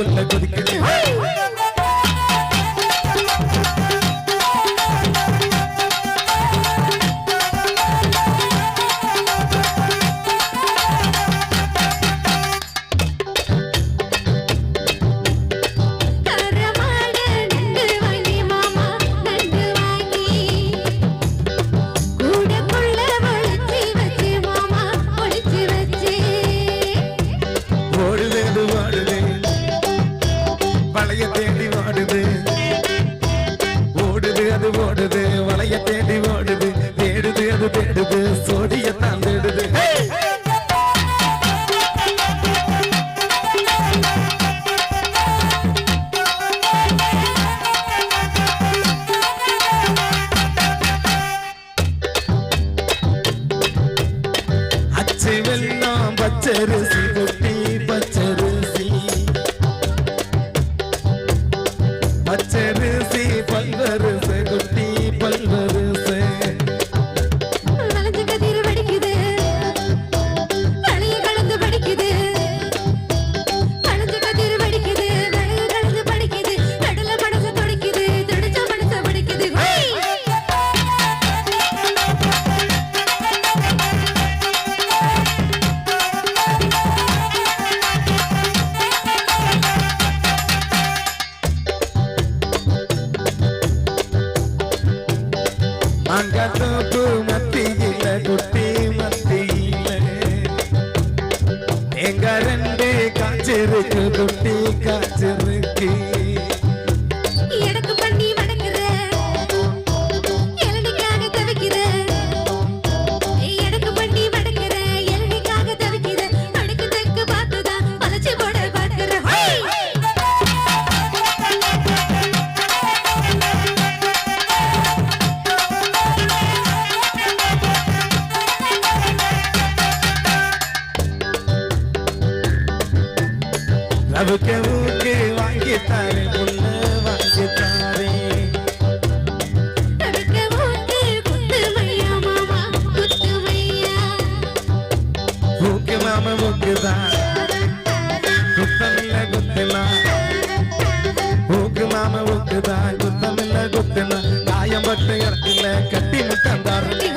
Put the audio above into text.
உள்ளுக்குள்ள கொதிக்குது ஓடுது வளைய தேடி ஓடுது. தேடுது அது தேடுது சோடியத்தான் தேடுது. அச்சு வெள்ளம் பச்சரிசி മങ്കത്തോപ്പ് മത്തിയില്ല കുട്ടി മത്തിയില്ല കുട്ടി കാച്ചിറുക്കി குத்து மையா மாமா குத்து மையா. ஊக்கு மாம ஊக்குதான் குத்தமில்ல குத்தலா ஊக்கு மாம ஊக்குதான் குத்தமில்ல குத்தலா காயம் பட்டு இடத்துல கட்டி முட்டி